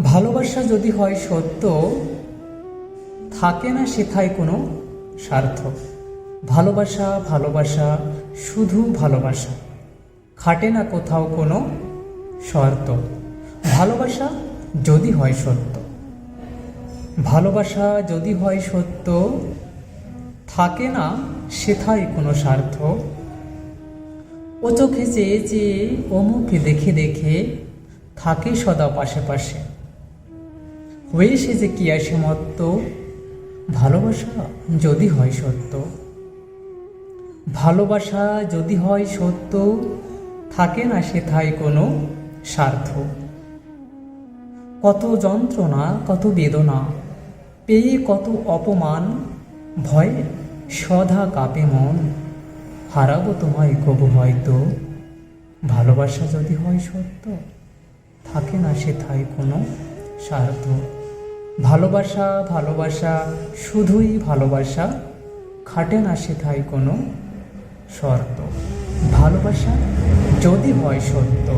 ভালোবাসা যদি হয় সত্য, থাকে না সেথায় কোনো স্বার্থ। ভালোবাসা ভালোবাসা, শুধু ভালোবাসা। খাটে না কোথাও কোনো শর্ত। ভালোবাসা যদি হয় সত্য। ভালোবাসা যদি হয় সত্য, থাকে না সেথায় কোনো স্বার্থ। ও চোখে চেয়ে চেয়ে অমুকে দেখে দেখে থাকে সদা পাশে পাশে। হয়ে সে যে কি আসে মত্ত? ভালোবাসা যদি হয় সত্য। ভালোবাসা যদি হয় সত্য, থাকে না সেথায় কোনো স্বার্থ। কত যন্ত্রণা, কত বেদনা, পেয়ে কত অপমান, ভয়ে সদা কাপে মন, হারাবো তোমায় কবু হয়তো। ভালোবাসা যদি হয় সত্য, থাকে না সেথায় কোনো স্বার্থ। ভালোবাসা ভালোবাসা শুধুই ভালোবাসা খাটে না সেথায় কোনো শর্ত। ভালোবাসা যদি হয় সত্য